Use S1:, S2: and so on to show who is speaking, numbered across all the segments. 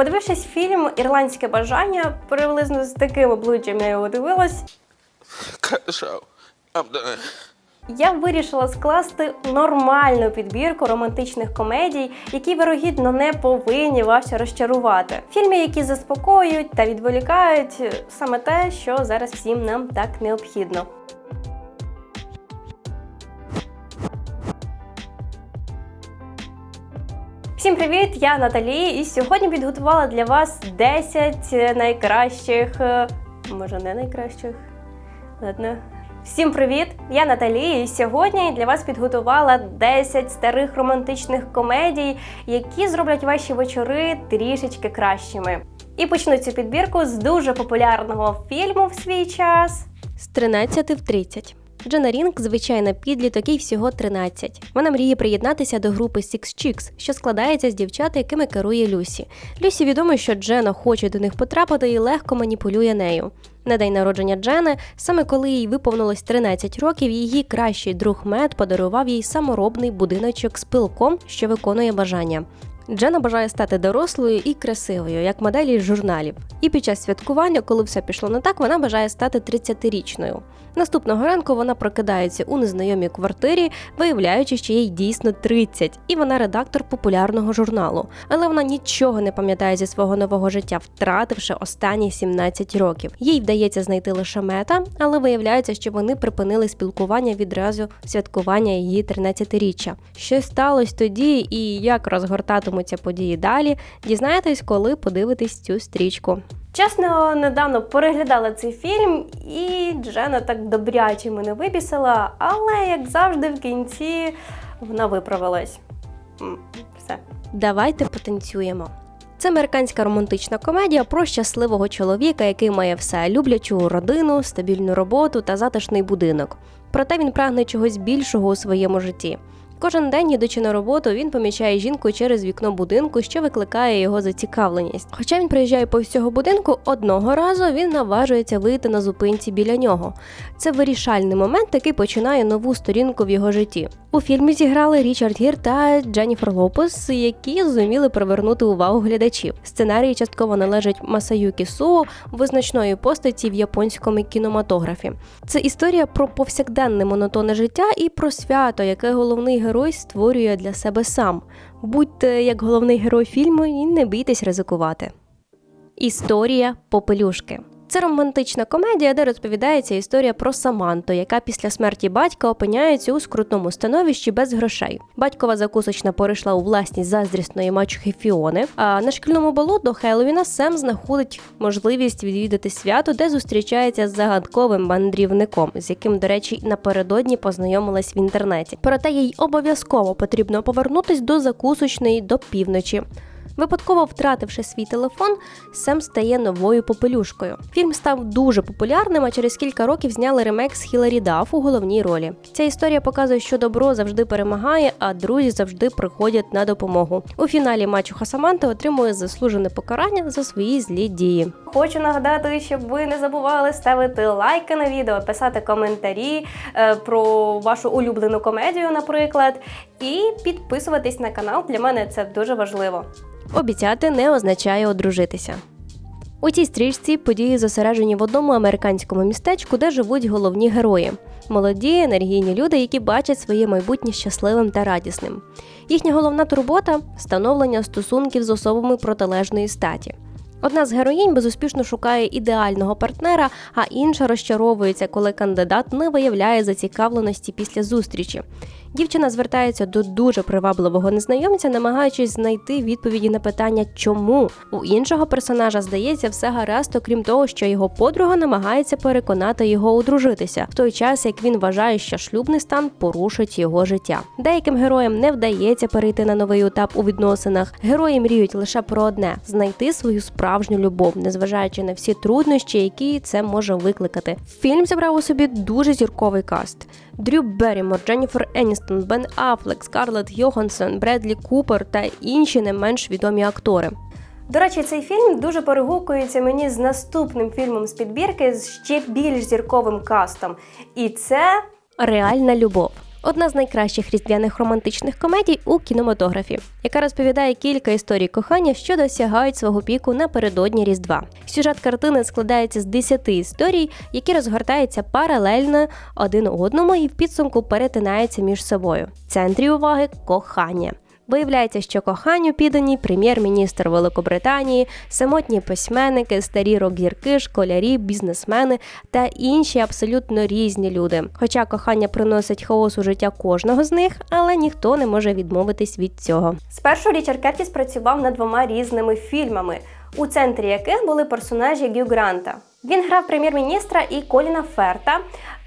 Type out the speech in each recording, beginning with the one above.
S1: Подивившись фільм Ірландське бажання, приблизно з таким обличчям я його дивилась. Я вирішила скласти нормальну підбірку романтичних комедій, які вирогідно не повинні вас розчарувати. Фільми, які заспокоюють та відволікають саме те, що зараз всім нам так необхідно. Всім привіт! Я Наталі, і сьогодні підготувала для вас 10 найкращих, е, може не найкращих. Ладно. Всім привіт! Я Наталі, і сьогодні для вас підготувала 10 старих романтичних комедій, які зроблять ваші вечори трішечки кращими. І почну цю підбірку з дуже популярного фільму в свій час з 13 в 30. Джена Рінг звичайна підліток, їй всього 13. Вона мріє приєднатися до групи Six Chicks, що складається з дівчат, якими керує Люсі. Люсі відомо, що Джена хоче до них потрапити і легко маніпулює нею. На день народження Джени, саме коли їй виповнилось 13 років, її кращий друг Мед подарував їй саморобний будиночок з пилком, що виконує бажання. Джена бажає стати дорослою і красивою, як моделі журналів. І під час святкування, коли все пішло не так, вона бажає стати 30-річною. Наступного ранку вона прокидається у незнайомій квартирі, виявляючи, що їй дійсно 30, і вона редактор популярного журналу. Але вона нічого не пам'ятає зі свого нового життя, втративши останні 17 років. Їй вдається знайти лише мета, але виявляється, що вони припинили спілкування відразу святкування її 13-річчя. Що сталося тоді і як розгортатимуться події далі, дізнаєтесь, коли подивитесь цю стрічку. Чесно, недавно переглядала цей фільм, і Джена так добряче мене випісила, але як завжди, в кінці вона виправилась. Все. Давайте потанцюємо. Це американська романтична комедія про щасливого чоловіка, який має все люблячу родину, стабільну роботу та затишний будинок. Проте він прагне чогось більшого у своєму житті. Кожен день, їдучи на роботу, він помічає жінку через вікно будинку, що викликає його зацікавленість. Хоча він приїжджає по всього будинку, одного разу він наважується вийти на зупинці біля нього. Це вирішальний момент, який починає нову сторінку в його житті. У фільмі зіграли Річард Гір та Дженніфер Лопес, які зуміли привернути увагу глядачів. Сценарій частково належить Масаюкі Суо, визначної постаті в японському кінематографі. Це історія про повсякденне монотонне життя і про свято, яке головний герой створює для себе сам. Будьте як головний герой фільму і не бійтесь ризикувати. Історія попелюшки. Це романтична комедія, де розповідається історія про Саманту, яка після смерті батька опиняється у скрутному становищі без грошей. Батькова закусочна перейшла у власність заздрісної мачухи Фіони. А на шкільному балу до Хеллоуіна Сем знаходить можливість відвідати свято, де зустрічається з загадковим мандрівником, з яким, до речі, напередодні познайомилась в інтернеті. Проте їй обов'язково потрібно повернутись до закусочної до півночі. Випадково втративши свій телефон, Сем стає новою попелюшкою. Фільм став дуже популярним, а через кілька років зняли ремейк з Хіларі Дафф у головній ролі. Ця історія показує, що добро завжди перемагає, а друзі завжди приходять на допомогу. У фіналі мачуха Саманта отримує заслужене покарання за свої злі дії. Хочу нагадати, щоб ви не забували ставити лайки на відео, писати коментарі е, про вашу улюблену комедію, наприклад, і підписуватись на канал. Для мене це дуже важливо. Обіцяти не означає одружитися. У цій стрічці події зосереджені в одному американському містечку, де живуть головні герої молоді, енергійні люди, які бачать своє майбутнє щасливим та радісним. Їхня головна турбота встановлення стосунків з особами протилежної статі. Одна з героїнь безуспішно шукає ідеального партнера, а інша розчаровується, коли кандидат не виявляє зацікавленості після зустрічі. Дівчина звертається до дуже привабливого незнайомця, намагаючись знайти відповіді на питання, чому у іншого персонажа здається все гаразд, окрім того, що його подруга намагається переконати його одружитися, в той час як він вважає, що шлюбний стан порушить його життя. Деяким героям не вдається перейти на новий етап у відносинах. Герої мріють лише про одне знайти свою справжню любов, незважаючи на всі труднощі, які це може викликати. Фільм зібрав у собі дуже зірковий каст. Дрю Беррімор, Дженніфер Еністон, Бен Аффлек, Скарлетт Йоханссон, Бредлі Купер та інші не менш відомі актори. До речі, цей фільм дуже перегукується мені з наступним фільмом з підбірки з ще більш зірковим кастом. І це Реальна любов. Одна з найкращих різдвяних романтичних комедій у кінематографі, яка розповідає кілька історій кохання, що досягають свого піку напередодні Різдва. Сюжет картини складається з 10 історій, які розгортаються паралельно один одному і в підсумку перетинаються між собою. В центрі уваги кохання. Виявляється, що коханню піддані прем'єр-міністр Великобританії, самотні письменники, старі рок-зірки, школярі, бізнесмени та інші абсолютно різні люди. Хоча кохання приносить хаос у життя кожного з них, але ніхто не може відмовитись від цього. Спершу Річард Кертіс працював над двома різними фільмами, у центрі яких були персонажі Гю Гранта. Він грав прем'єр-міністра і Коліна Ферта,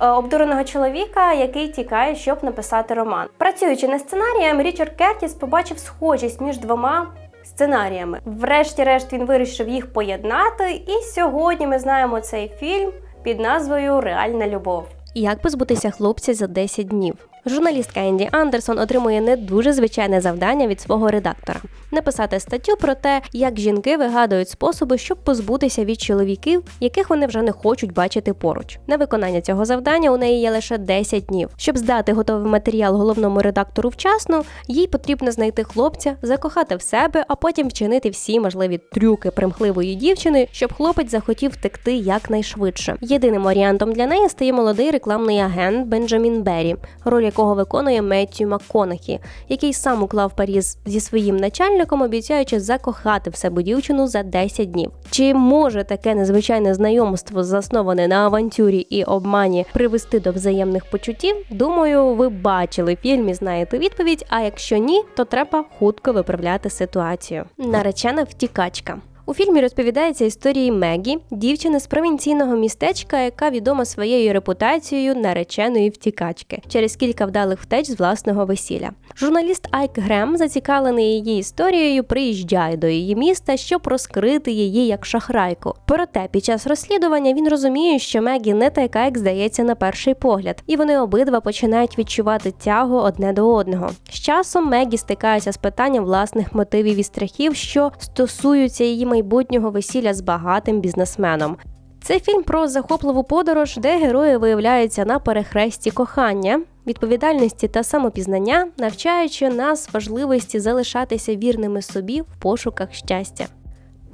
S1: обдуреного чоловіка, який тікає, щоб написати роман. Працюючи над сценарієм, Річард Кертіс побачив схожість між двома. Сценаріями, врешті-решт, він вирішив їх поєднати, і сьогодні ми знаємо цей фільм під назвою Реальна любов. Як позбутися хлопця за 10 днів? Журналістка Енді Андерсон отримує не дуже звичайне завдання від свого редактора написати статтю про те, як жінки вигадують способи, щоб позбутися від чоловіків, яких вони вже не хочуть бачити поруч. На виконання цього завдання у неї є лише 10 днів. Щоб здати готовий матеріал головному редактору вчасно, їй потрібно знайти хлопця, закохати в себе, а потім вчинити всі можливі трюки примхливої дівчини, щоб хлопець захотів втекти якнайшвидше. Єдиним варіантом для неї стає молодий рекламний агент Бенджамін Беррі, роль якого виконує Меттю МакКонахі, який сам уклав Паріз зі своїм начальником, обіцяючи закохати в себе дівчину за 10 днів. Чи може таке незвичайне знайомство, засноване на авантюрі і обмані, привести до взаємних почуттів? Думаю, ви бачили фільм і знаєте відповідь. А якщо ні, то треба хутко виправляти ситуацію. Наречена втікачка. У фільмі розповідається історії Мегі, дівчини з провінційного містечка, яка відома своєю репутацією нареченої втікачки через кілька вдалих втеч з власного весілля. Журналіст Айк Грем, зацікавлений її історією, приїжджає до її міста, щоб розкрити її як шахрайку. Проте під час розслідування він розуміє, що Мегі не така, як здається на перший погляд, і вони обидва починають відчувати тягу одне до одного. З часом Мегі стикається з питанням власних мотивів і страхів, що стосуються її майбутнього весілля з багатим бізнесменом. Це фільм про захопливу подорож, де герої виявляються на перехресті кохання, відповідальності та самопізнання, навчаючи нас важливості залишатися вірними собі в пошуках щастя.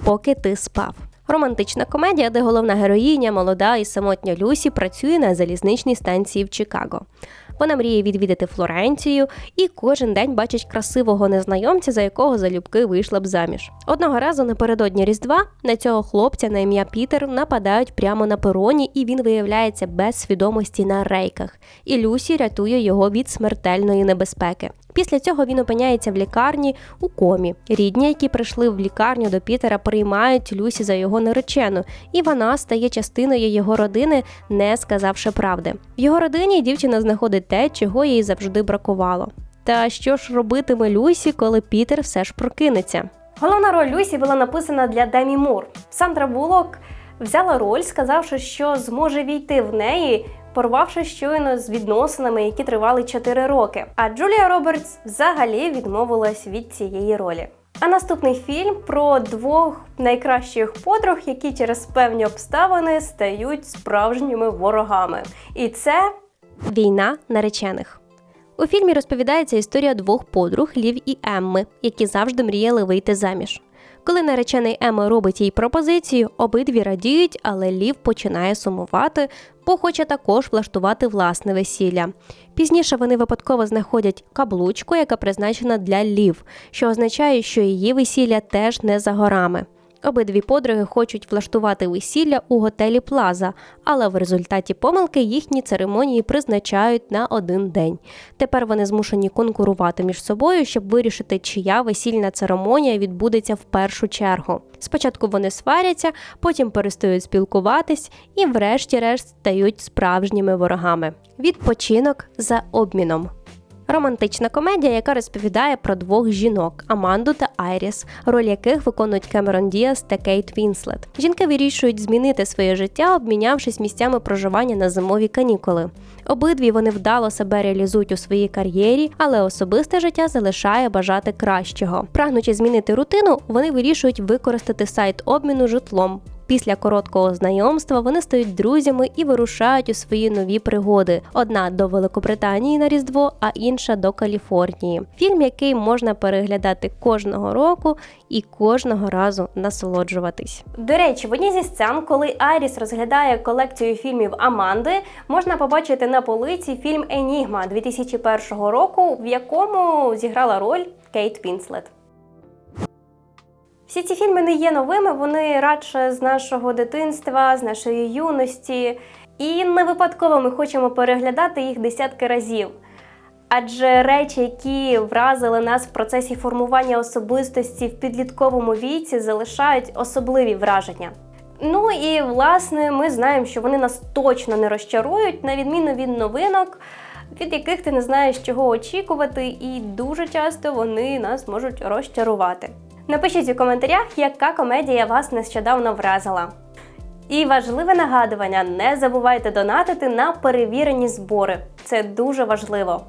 S1: Поки ти спав. Романтична комедія, де головна героїня, молода і самотня Люсі, працює на залізничній станції в Чикаго. Вона мріє відвідати Флоренцію і кожен день бачить красивого незнайомця, за якого залюбки вийшла б заміж. Одного разу напередодні Різдва на цього хлопця на ім'я Пітер нападають прямо на пероні, і він виявляється без свідомості на рейках. І Люсі рятує його від смертельної небезпеки. Після цього він опиняється в лікарні у комі. Рідні, які прийшли в лікарню до Пітера, приймають Люсі за його наречену, і вона стає частиною його родини, не сказавши правди. В його родині дівчина знаходить те, чого їй завжди бракувало. Та що ж робитиме Люсі, коли Пітер все ж прокинеться? Головна роль Люсі була написана для Демі Мур. Сандра Булок взяла роль, сказавши, що зможе війти в неї порвавши щойно з відносинами, які тривали 4 роки. А Джулія Робертс взагалі відмовилась від цієї ролі. А наступний фільм про двох найкращих подруг, які через певні обставини стають справжніми ворогами. І це війна наречених. У фільмі розповідається історія двох подруг Лів і Емми, які завжди мріяли вийти заміж. Коли наречений Ема робить їй пропозицію, обидві радіють, але Лів починає сумувати, бо хоче також влаштувати власне весілля. Пізніше вони випадково знаходять каблучку, яка призначена для Лів, що означає, що її весілля теж не за горами. Обидві подруги хочуть влаштувати весілля у готелі Плаза, але в результаті помилки їхні церемонії призначають на один день. Тепер вони змушені конкурувати між собою, щоб вирішити, чия весільна церемонія відбудеться в першу чергу. Спочатку вони сваряться, потім перестають спілкуватись і, врешті-решт, стають справжніми ворогами. Відпочинок за обміном. Романтична комедія, яка розповідає про двох жінок Аманду та Айріс, роль яких виконують Кемерон Діас та Кейт Вінслет. Жінки вирішують змінити своє життя, обмінявшись місцями проживання на зимові канікули. Обидві вони вдало себе реалізують у своїй кар'єрі, але особисте життя залишає бажати кращого. Прагнучи змінити рутину, вони вирішують використати сайт обміну житлом. Після короткого знайомства вони стають друзями і вирушають у свої нові пригоди: одна до Великобританії на Різдво, а інша до Каліфорнії. Фільм, який можна переглядати кожного року і кожного разу насолоджуватись. До речі, в одній зі сцен, коли Айріс розглядає колекцію фільмів Аманди, можна побачити на полиці фільм Енігма 2001 року, в якому зіграла роль Кейт Вінслет. Всі ці фільми не є новими, вони радше з нашого дитинства, з нашої юності. І не випадково ми хочемо переглядати їх десятки разів. Адже речі, які вразили нас в процесі формування особистості в підлітковому віці, залишають особливі враження. Ну і власне ми знаємо, що вони нас точно не розчарують, на відміну від новинок, від яких ти не знаєш, чого очікувати, і дуже часто вони нас можуть розчарувати. Напишіть у коментарях, яка комедія вас нещодавно вразила. І важливе нагадування: не забувайте донатити на перевірені збори. Це дуже важливо.